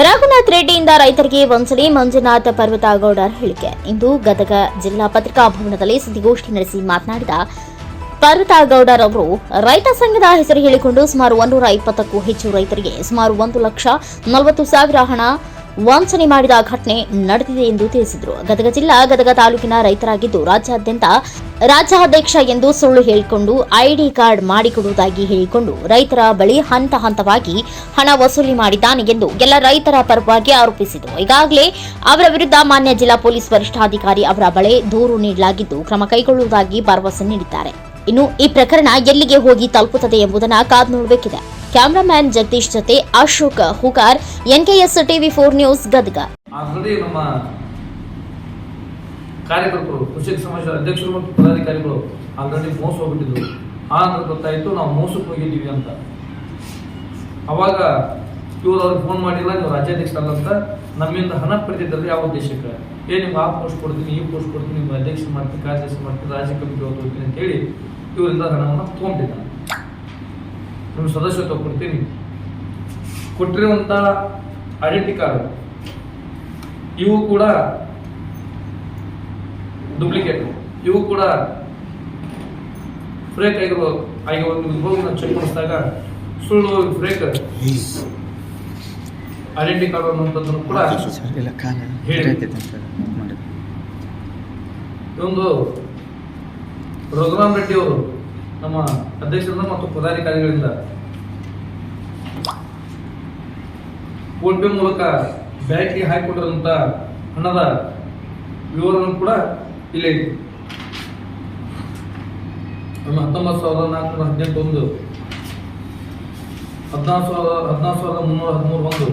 ರಘುನಾಥ್ ರೆಡ್ಡಿಯಿಂದ ರೈತರಿಗೆ ವಂಚನೆ ಮಂಜುನಾಥ್ ಪರ್ವತಗೌಡರ ಹೇಳಿಕೆ. ಇಂದು ಗದಗ ಜಿಲ್ಲಾ ಪತ್ರಿಕಾ ಭವನದಲ್ಲಿ ಸುದ್ದಿಗೋಷ್ಠಿ ನಡೆಸಿ ಮಾತನಾಡಿದ ಪರ್ವತಗೌಡರ್ ಅವರು, ರೈತ ಸಂಘದ ಹೆಸರು ಹೇಳಿಕೊಂಡು ಸುಮಾರು ಒಂದೂರ ಇಪ್ಪತ್ತಕ್ಕೂ ಹೆಚ್ಚು ರೈತರಿಗೆ ಸುಮಾರು ಒಂದು ಲಕ್ಷ ನಲವತ್ತು ಸಾವಿರ ಹಣ ವಂಚನೆ ಮಾಡಿದ ಘಟನೆ ನಡೆದಿದೆ ಎಂದು ತಿಳಿಸಿದರು. ಗದಗ ಜಿಲ್ಲಾ, ಗದಗ ತಾಲೂಕಿನ ರೈತರಾಗಿದ್ದು ರಾಜ್ಯಾದ್ಯಂತ ರಾಜ್ಯಾಧ್ಯಕ್ಷ ಎಂದು ಸುಳ್ಳು ಹೇಳಿಕೊಂಡು ಐಡಿ ಕಾರ್ಡ್ ಮಾಡಿಕೊಡುವುದಾಗಿ ಹೇಳಿಕೊಂಡು ರೈತರ ಬಳಿ ಹಂತ ಹಂತವಾಗಿ ಹಣ ವಸೂಲಿ ಮಾಡಿದ್ದಾನೆ ಎಂದು ಎಲ್ಲ ರೈತರ ಪರವಾಗಿ ಆರೋಪಿಸಿದರು. ಈಗಾಗಲೇ ಅವರ ವಿರುದ್ಧ ಮಾನ್ಯ ಜಿಲ್ಲಾ ಪೊಲೀಸ್ ವರಿಷ್ಠಾಧಿಕಾರಿ ಅವರ ಬಳಿ ದೂರು ನೀಡಲಾಗಿದ್ದು ಕ್ರಮ ಕೈಗೊಳ್ಳುವುದಾಗಿ ಭರವಸೆ ನೀಡಿದ್ದಾರೆ. ಇನ್ನು ಈ ಪ್ರಕರಣ ಎಲ್ಲಿಗೆ ಹೋಗಿ ತಲುಪುತ್ತದೆ ಎಂಬುದನ್ನು ಕಾದ್ ನೋಡಬೇಕಿದೆ. ಕ್ಯಾಮರಾಮ್ಯಾನ್ ಜಗದೀಶ್ ಜೊತೆ Ashok Hukar NKS TV four news Gadag. ನಮ್ಮ ಕಾರ್ಯಕರ್ತರು, ಕೃಷಿ ಸಮಾಜದ ಅಧ್ಯಕ್ಷರು ಮತ್ತು ಪದಾಧಿಕಾರಿಗಳು ಆಲ್ರೆಡಿ ಮೋಸ ಹೋಗ್ಬಿಟ್ಟಿದ್ರು. ಆ ನಂತರ ಗೊತ್ತಾಯಿತು ನಾವು ಮೋಸಕ್ಕೆ ಹೋಗಿದ್ದೀವಿ ಅಂತ. ಅವಾಗ ಇವರು ಅವ್ರಿಗೆ ಫೋನ್ ಮಾಡಿಲ್ಲ ನೀವು ರಾಜ್ಯಾಧ್ಯಕ್ಷರಲ್ಲ ಅಂತ ನಮ್ಮಿಂದ ಹಣ ಪಡೆದಿದ್ದಲ್ಲಿ ಯಾವ ಉದ್ದೇಶಕ್ಕೆ? ಏ, ನಿಮ್ಗೆ ಆ ಪೋಸ್ಟ್ ಕೊಡ್ತೀನಿ, ಈ ಪೋಸ್ಟ್ ಕೊಡ್ತೀನಿ ನಿಮ್ಗೆ ಅಧ್ಯಕ್ಷ ಮಾಡ್ತೀನಿ, ಕಾರ್ಯದರ್ಶಿ ಮಾಡ್ತೀನಿ ರಾಜ್ಯ ಕಮಿಟಿ ಹೋಗ್ತೀನಿ ಅಂತ ಹೇಳಿ ಇವರಿಂದ ಹಣವನ್ನು ತೊಗೊಂಡಿದ್ದಾನೆ. ನಿಮ್ಮ ಸದಸ್ಯತ್ವ ಕೊಡ್ತೀನಿ. ಕೊಟ್ಟಿರುವಂಥ ಐಡೆಂಟಿ ಕಾರ್ಡ್ ಇವು ಕೂಡ ಡೂಪ್ಲಿಕೇಟ್ ಇವು ಕೂಡ ಫ್ರೇಕ್ ಆಗಿರೋ ಆಗಿರೋ ಒಂದು ನಾವು ಚೆಕ್ ಮಾಡಿಸಿದಾಗ ಸುಳ್ಳು ಫ್ರೇಕ್ ಐಡೆಂಟಿ ಕಾರ್ಡ್ ಅನ್ನುವಂಥದ್ದನ್ನು ಕೂಡ ಹೇಳಿ. ಇದೊಂದು ರಘುರಾಮ್ ರೆಡ್ಡಿ ಅವರು ನಮ್ಮ ಅಧ್ಯಕ್ಷರಿಂದ ಮತ್ತು ಪದಾಧಿಕಾರಿಗಳಿಂದ ಫೋನ್ ಪೇ ಮೂಲಕ ಬ್ಯಾಂಕ್ಗೆ ಹಾಕಿಕೊಂಡಿರುವಂತ ಹಣದ ವಿವರವನ್ನು ಕೂಡ ಇಲ್ಲಿ ನಮ್ಮ ಹತ್ತೊಂಬತ್ತು ಸಾವಿರದ ನಾಲ್ಕುನೂರ ಹದಿನೆಂಟು ಒಂದು ಹದಿನಾಲ್ಕು ಸಾವಿರದ ಹದಿನಾಲ್ಕು ಸಾವಿರದ ಮುನ್ನೂರ ಹದಿಮೂರು ಒಂದು,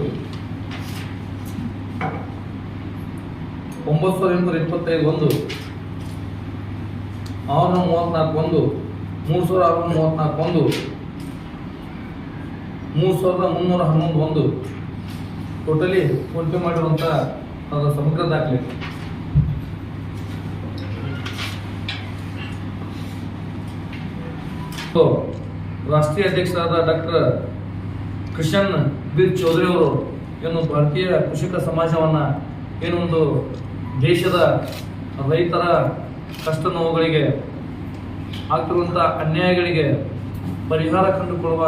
ಒಂಬತ್ತು ಸಾವಿರದ ಎಂಟುನೂರ ಇಪ್ಪತ್ತೈದು ಒಂದು ಆರುನೂರ ಮೂವತ್ನಾಲ್ಕು ಒಂದು ಮೂರು ಸಾವಿರದ ಆರುನೂರ ಮೂವತ್ನಾಲ್ಕು ಒಂದು ಮೂರು ಸಾವಿರದ ಮುನ್ನೂರ ಹನ್ನೊಂದು ಒಂದು. ಟೋಟಲಿ ಫೋನ್ಪೇ ಮಾಡಿರುವಂಥ ಅದರ ಸಮಗ್ರ ದಾಖಲೆ. ಸೊ, ರಾಷ್ಟ್ರೀಯ ಅಧ್ಯಕ್ಷರಾದ ಡಾಕ್ಟರ್ ಕೃಷನ್ ಬೀರ್ ಚೌಧರಿ ಅವರು ಏನು ಭಾರತೀಯ ಕೃಷಿಕ ಸಮಾಜವನ್ನ ಏನೊಂದು ದೇಶದ ರೈತರ ಕಷ್ಟ ನೋವುಗಳಿಗೆ ಆಗ್ತಿರುವಂಥ ಅನ್ಯಾಯಗಳಿಗೆ ಪರಿಹಾರ ಕಂಡುಕೊಳ್ಳುವ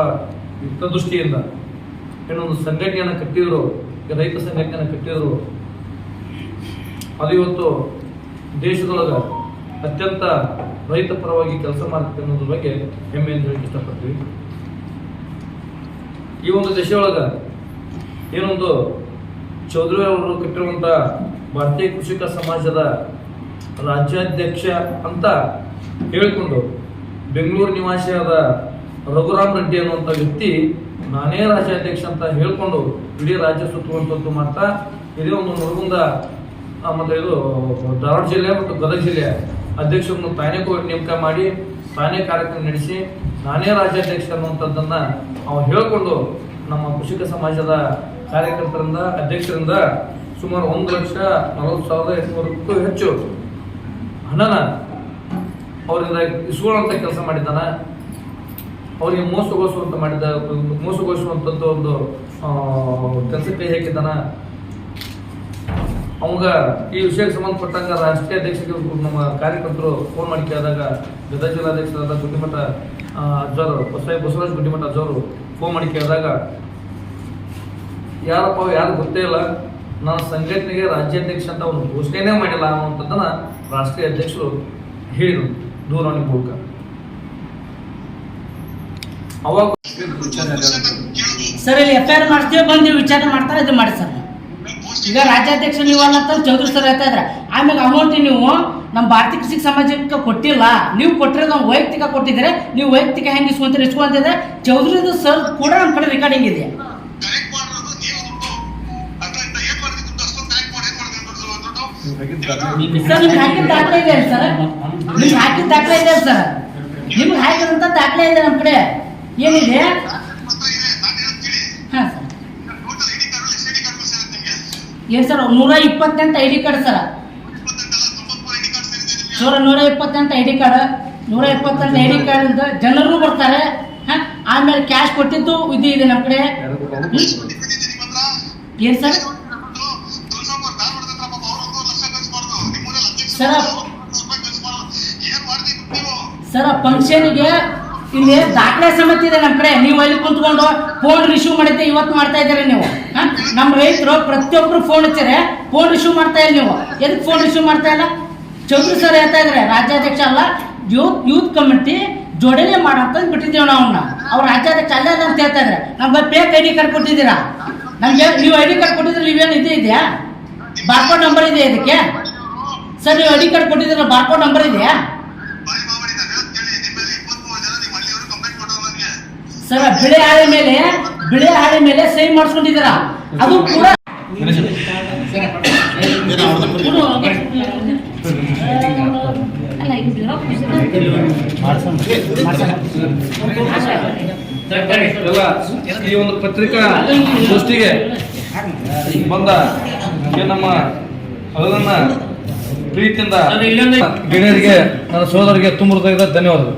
ಹಿತದೃಷ್ಟಿಯಿಂದ ಏನೊಂದು ಸಂಘಟನೆಯನ್ನು ಕಟ್ಟಿದ್ರು ರೈತ ಸಂಘಟನೆಯನ್ನು ಕಟ್ಟಿದ್ರು, ಅದು ಇವತ್ತು ದೇಶದೊಳಗೆ ಅತ್ಯಂತ ರೈತ ಪರವಾಗಿ ಕೆಲಸ ಮಾಡುತ್ತೆ ಅನ್ನೋದ್ರ ಬಗ್ಗೆ ಹೆಮ್ಮೆಯಿಂದ ಹೇಳಕ್ಕೆ ಇಷ್ಟಪಡ್ತೀವಿ. ಈ ಒಂದು ದೇಶದೊಳಗೆ ಏನೊಂದು ಚೌಧರಿ ಅವರು ಕಟ್ಟಿರುವಂಥ ಭಾರತೀಯ ಕೃಷಿಕ ಸಮಾಜದ ರಾಜ್ಯಾಧ್ಯಕ್ಷ ಅಂತ ಹೇಳಿಕೊಂಡು ಬೆಂಗಳೂರು ನಿವಾಸಿಯಾದ ರಘುರಾಮ್ ರೆಡ್ಡಿ ಅನ್ನುವಂಥ ವ್ಯಕ್ತಿ ನಾನೇ ರಾಜ್ಯಾಧ್ಯಕ್ಷ ಅಂತ ಹೇಳ್ಕೊಂಡು ಇಡೀ ರಾಜ್ಯ ಸುತ್ತುವಂಥದ್ದು ಮಾಡ್ತಾ ಇದೇ ಒಂದು ನರಗುಂದ ಮತ್ತು ಇದು ಧಾರವಾಡ ಜಿಲ್ಲೆ ಮತ್ತು ಗದಗ ಜಿಲ್ಲೆಯ ಅಧ್ಯಕ್ಷರನ್ನು ತಾನೇ ನೇಮಕ ಮಾಡಿ, ತಾನೇ ಕಾರ್ಯಕ್ರಮ ನಡೆಸಿ, ನಾನೇ ರಾಜ್ಯಾಧ್ಯಕ್ಷ ಅನ್ನುವಂಥದ್ದನ್ನು ಅವನು ಹೇಳಿಕೊಂಡು ನಮ್ಮ ಕೃಷಿಕ ಸಮಾಜದ ಕಾರ್ಯಕರ್ತರಿಂದ, ಅಧ್ಯಕ್ಷರಿಂದ ಸುಮಾರು ಒಂದು ಲಕ್ಷ ನಲವತ್ತು ಸಾವಿರದ ಎಂಟುನೂರಕ್ಕೂ ಹೆಚ್ಚು ಹಣನ ಅವರಿಂದ ಇಸ್ಕೊಳ್ಳುವಂಥ ಕೆಲಸ ಮಾಡಿದ್ದಾನೆ ಅವರಿಗೆ ಮೋಸಗೊಳಿಸುವಂತ ಮಾಡಿದ ಮೋಸಗೊಳಿಸುವಂಥದ್ದು ಒಂದು ಕೆಲಸಕ್ಕೆ ಹಾಕಿದ್ದಾನ. ಅವಾಗ ಈ ವಿಷಯಕ್ಕೆ ಸಂಬಂಧಪಟ್ಟಂಗ ರಾಷ್ಟ್ರೀಯ ಅಧ್ಯಕ್ಷರಿಗೆ ನಮ್ಮ ಕಾರ್ಯಕರ್ತರು ಫೋನ್ ಮಾಡಿ ಕೇಳಿದಾಗ ಗದಗ ಜಿಲ್ಲಾಧ್ಯಕ್ಷರಾದ ಗುಡ್ಡಿಮಠ ಆ, ಅಜ್ಜವರು ಬಸವ ಬಸವರಾಜ್ ಗುಡ್ಡಿಮಠ ಅಜ್ಜವರು ಫೋನ್ ಮಾಡಿ ಕೇಳಿದಾಗ ಯಾರಪ್ಪ ಯಾರು ಗೊತ್ತೇ ಇಲ್ಲ. ನನ್ನ ಸಂಘಟನೆಗೆ ರಾಜ್ಯಾಧ್ಯಕ್ಷ ಅಂತ ಒಂದು ಘೋಷಣೆನೇ ಮಾಡಿಲ್ಲ ಅನ್ನುವಂಥದ್ದನ್ನ ರಾಷ್ಟ್ರೀಯ ಅಧ್ಯಕ್ಷರು ಹೇಳಿದರು ದೂರವಾಣಿ ಮೂಲಕ. ಅವಾಗ ಸರ್, ಇಲ್ಲಿ ಎಫ್ ಐ ಆರ್ ಮಾಡ್ತೀವಿ, ಬಂದು ನೀವು ವಿಚಾರಣೆ ಮಾಡ್ತಾರೆ, ಇದು ಮಾಡಿ ಸರ್. ಈಗ ರಾಜ್ಯಾಧ್ಯಕ್ಷ ನೀವು ಅಂತ ಚೌಧರಿ ಸರ್ ಹೇಳ್ತಾ ಇದ್ರೆ ಆಮೇಲೆ ಅಮೌಂಟ್ ನೀವು ನಮ್ಮ ಭಾರತೀಯ ಕೃಷಿ ಸಮಾಜಕ್ಕೆ ಕೊಟ್ಟಿಲ್ಲ. ನೀವು ಕೊಟ್ಟರೆ ನಾವು ವೈಯಕ್ತಿಕ ಕೊಟ್ಟಿದ್ರೆ ನೀವು ವೈಯಕ್ತಿಕ ಹೆಂಗೆ ಇಸ್ಕೊಂತೀರಿ, ಇಸ್ಕೊಂತಿದ್ರೆ ಚೌಧರಿದು ಸರ್ ಕೂಡ ನಮ್ಮ ಕಡೆ ರೆಕಾರ್ಡಿಂಗ್ ಇದೆ. ಸರ್, ನಿಮ್ಗೆ ಹಾಕಿದ ದಾಖಲೆ ಇದೆ ಸರ್? ನಿಮ್ಗೆ ಹಾಕಿದ ದಾಖಲೆ ಇದೆ ಸರ್? ನಿಮ್ಗೆ ಹಾಕಿದಂತ ದಾಖಲೆ ಇದೆ ನಮ್ಮ ಕಡೆ. ಏನಿದೆ? ಹಾಂ ಸರ್. ಏನು ಸರ್, ನೂರ ಇಪ್ಪತ್ತೆಂಟು I D card sir. Sir ನೂರ ಇಪ್ಪತ್ತೆಂಟು ಐ ಡಿ ಕಾರ್ಡ್. ನೂರ ಇಪ್ಪತ್ತೆಂಟು ಐ ಡಿ ಕಾರ್ಡ್ ಜನರು ಬರ್ತಾರೆ. ಹಾಂ, ಆಮೇಲೆ ಕ್ಯಾಶ್ ಕೊಟ್ಟಿದ್ದು ಇದು ಇದೆ ನಮ್ಮ ಕಡೆ. ಎಸ್ ಸರ್ ತುಳಸಮ್ಮ ಧಾರವಾಡದ ಹತ್ರ ಪಾಪ ಅವ್ರು ಒಂದು ಲಕ್ಷ ಖರ್ಚು ಮಾಡ್ದು ನಿಮ್ಮೂರಲ್ಲಿ ಅಧ್ಯಕ್ಷ ಸರ್. ಸರ ಫಂಕ್ಷನ್ಗೆ ಇಲ್ಲಿ ದಾಖಲೆ ಸಮೇತ ಇದೆ ನಮ್ಮ ಕಡೆ. ನೀವು ಅಲ್ಲಿ ಕುಂತ್ಕೊಂಡು ಫೋನ್ ರಿಶ್ಯೂ ಮಾಡಿದ್ದೆ ಇವತ್ತು ಮಾಡ್ತಾ ಇದ್ದಾರೆ ನೀವು? ನಮ್ಮ ರೈತರು ಪ್ರತಿಯೊಬ್ರು ಫೋನ್ ಹಚ್ಚಾರೆ ಫೋನ್ ರಿಸೀವ್ ಮಾಡ್ತಾ ಇಲ್ಲ ನೀವು. ಎದಕ್ಕೆ ಫೋನ್ ರಿಸೀವ್ ಮಾಡ್ತಾ ಇಲ್ಲ? ಚೌಧರಿ ಸರ್ ಹೇಳ್ತಾ ಇದ್ದಾರೆ ರಾಜ್ಯಾಧ್ಯಕ್ಷ ಅಲ್ಲ ಯೂತ್ ಯೂತ್ ಕಮಿಟಿ ಜೋಡಣೆ ಮಾಡಂತ ಬಿಟ್ಟಿದ್ದೇವೆ ನಾವು ಅವನ್ನ ಅವ್ರ ರಾಜ್ಯಾಧ್ಯಕ್ಷ ಅಲ್ಲೇ ಅಲ್ಲ ಅಂತ ಹೇಳ್ತಾ ಇದ್ದಾರೆ ನಮ್ಗೆ ಪೇಕ್ ಐ ಡಿ ಕಾರ್ಡ್ ಕೊಟ್ಟಿದ್ದೀರಾ? ನಮ್ಗೆ ನೀವು ಐ ಡಿ ಕಾರ್ಡ್ ಕೊಟ್ಟಿದ್ರೆ ನೀವೇನು ಇದೆ ಇದೆಯಾ? ಬಾರ್ಕೋಡ್ ನಂಬರ್ ಇದೆ ಇದಕ್ಕೆ? ಸರ್ ನೀವು ಐ ಡಿ ಕಾರ್ಡ್ ಕೊಟ್ಟಿದ್ದೀರಾ ಬಾರ್ಕೋಡ್ ನಂಬರ್ ಇದೆಯಾ? ಸರ್ ಬಿಳಿ ಹಾಳೆ ಮೇಲೆ ಬಿಳಿ ಹಾಳೆ ಮೇಲೆ ಸೈನ್ ಮಾಡಿಸ್ಕೊಂಡಿದ್ದೀರ? ಅದು ಕೂಡ ಎಲ್ಲ ಈ ಒಂದು ಪತ್ರಿಕಾ ಗೋಷ್ಠಿಗೆ ಬಂದ ಈ ನಮ್ಮ ಅದನ್ನ ಪ್ರೀತಿಯಿಂದ ಗೆಳೆಯರಿಗೆ ನನ್ನ ಸೋದರಿಗೆ ತುಂಬ ಹೃದಯದ ಧನ್ಯವಾದಗಳು.